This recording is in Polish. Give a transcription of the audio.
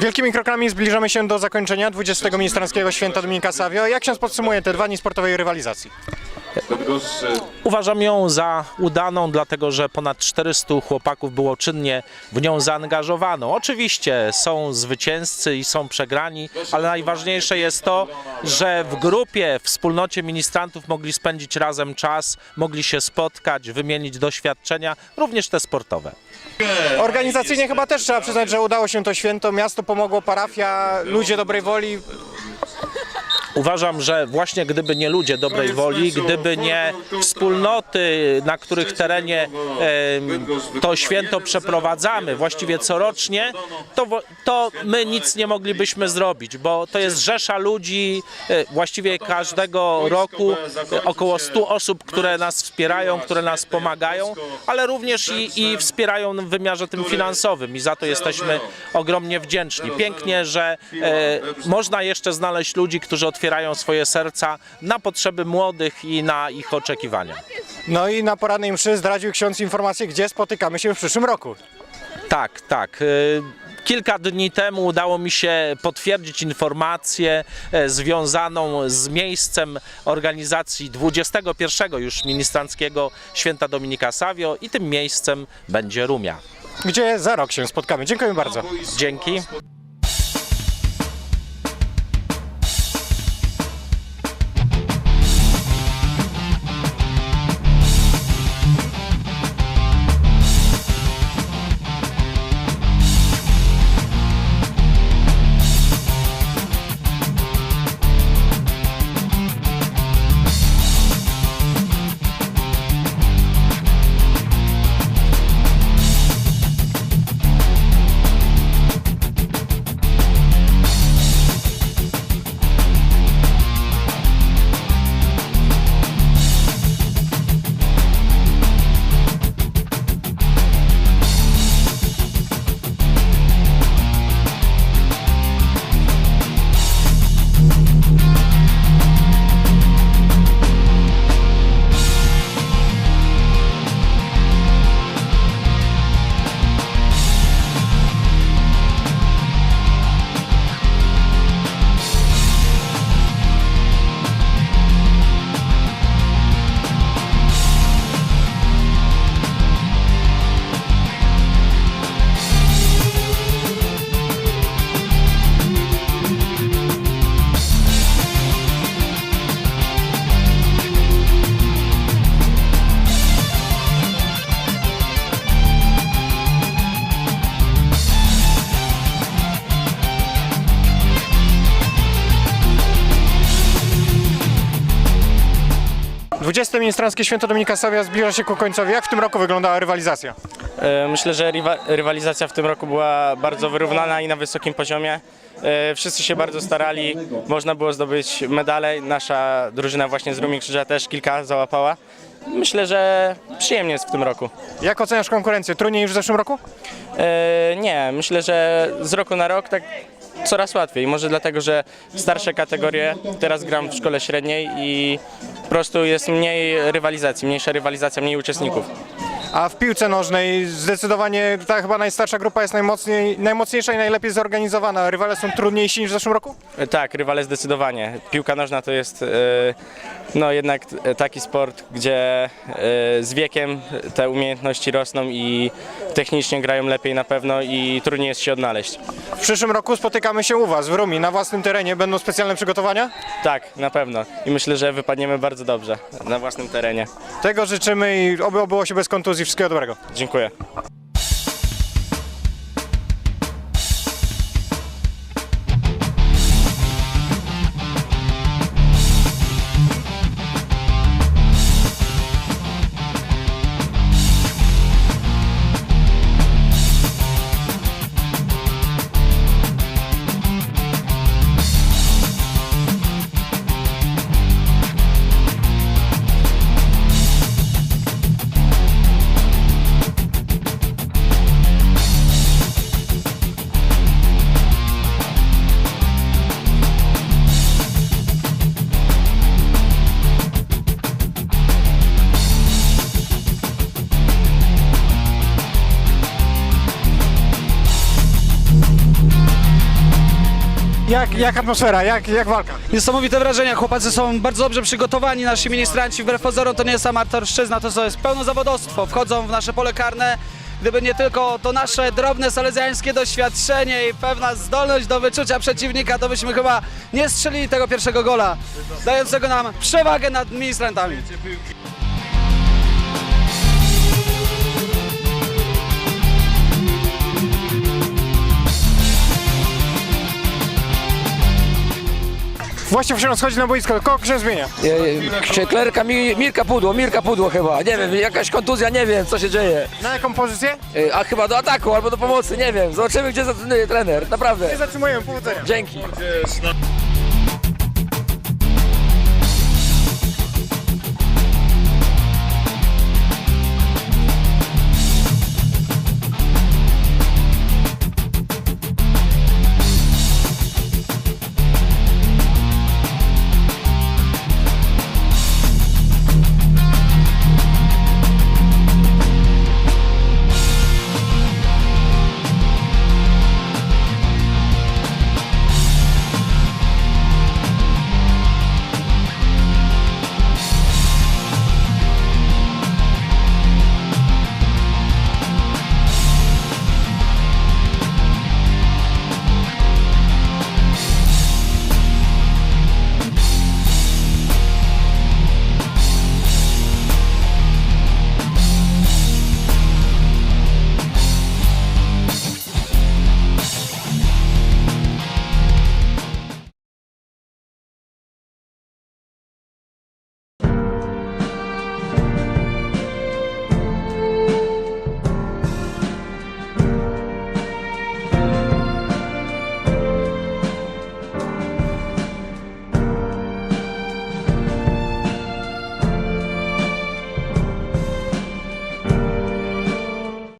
Wielkimi krokami zbliżamy się do zakończenia 20 ministranskiego święta Dominika Savio. Jak się podsumuje te dwa dni sportowej rywalizacji? Uważam ją za udaną, dlatego że ponad 400 chłopaków było czynnie w nią zaangażowano. Oczywiście są zwycięzcy i są przegrani, ale najważniejsze jest to, że w grupie, w wspólnocie ministrantów mogli spędzić razem czas, mogli się spotkać, wymienić doświadczenia, również te sportowe. Organizacyjnie chyba też trzeba przyznać, że udało się to święto. Miasto pomogło, parafia, ludzie dobrej woli. Uważam, że właśnie gdyby nie ludzie dobrej woli, gdyby nie wspólnoty, na których terenie to święto przeprowadzamy, właściwie corocznie, to, to my nic nie moglibyśmy zrobić, bo to jest rzesza ludzi, e, właściwie każdego roku około 100 osób, które nas wspierają, które nas pomagają, ale również i, i wspierają w wymiarze tym finansowym i za to jesteśmy ogromnie wdzięczni. Pięknie, że e, można jeszcze znaleźć ludzi, którzy otwierają swoje serca na potrzeby młodych i na ich oczekiwania. No i na porannej mszy zdradził ksiądz informację, gdzie spotykamy się w przyszłym roku. Tak, tak. y, Kilka dni temu udało mi się potwierdzić informację e, związaną z miejscem organizacji 21 już ministranckiego Święta Dominika Savio i tym miejscem będzie Rumia. Gdzie za rok się spotkamy. Dziękuję bardzo. Dzięki. Dwudzieste ministranckie święto Dominika Savia zbliża się ku końcowi. Jak w tym roku wyglądała rywalizacja? E, Myślę, że rywa- rywalizacja w tym roku była bardzo wyrównana i na wysokim poziomie. E, Wszyscy się bardzo starali, można było zdobyć medale. Nasza drużyna właśnie z Rumi Krzyża też kilka załapała. Myślę, że przyjemnie jest w tym roku. Jak oceniasz konkurencję? Trudniej niż w zeszłym roku? E, Nie, myślę, że z roku na rok tak coraz łatwiej. Może dlatego, że starsze kategorie, teraz gram w szkole średniej i po prostu jest mniej rywalizacji, mniejsza rywalizacja, mniej uczestników. A w piłce nożnej zdecydowanie ta chyba najstarsza grupa jest najmocniej, najmocniejsza i najlepiej zorganizowana. Rywale są trudniejsi niż w zeszłym roku? Tak, rywale zdecydowanie. Piłka nożna to jest e, no jednak taki sport, gdzie e, z wiekiem te umiejętności rosną i technicznie grają lepiej na pewno i trudniej jest się odnaleźć. W przyszłym roku spotykamy się u Was w Rumi, na własnym terenie. Będą specjalne przygotowania? Tak, na pewno. I myślę, że wypadniemy bardzo dobrze na własnym terenie. Tego życzymy i oby obyło się bez kontuzji. Wszystkiego dobrego. Dziękuję. Jak, jak atmosfera, jak, jak walka? Niesamowite wrażenia, chłopacy są bardzo dobrze przygotowani, nasi ministranci, wbrew pozorom to nie jest amatorszczyzna, to jest pełne zawodowstwo, wchodzą w nasze pole karne, gdyby nie tylko to nasze drobne salezjańskie doświadczenie i pewna zdolność do wyczucia przeciwnika, to byśmy chyba nie strzelili tego pierwszego gola, dającego nam przewagę nad ministrantami. Właśnie wczoraj schodzi na boisko, kogo się zmienia? Klerka Mi, Mirka Pudło, Mirka Pudło chyba, nie wiem, jakaś kontuzja, nie wiem co się dzieje. Na jaką pozycję? Y, A chyba do ataku albo do pomocy, nie wiem. Zobaczymy gdzie zatruduje trener, naprawdę. Nie zatrzymujemy, powodzenia. Dzięki.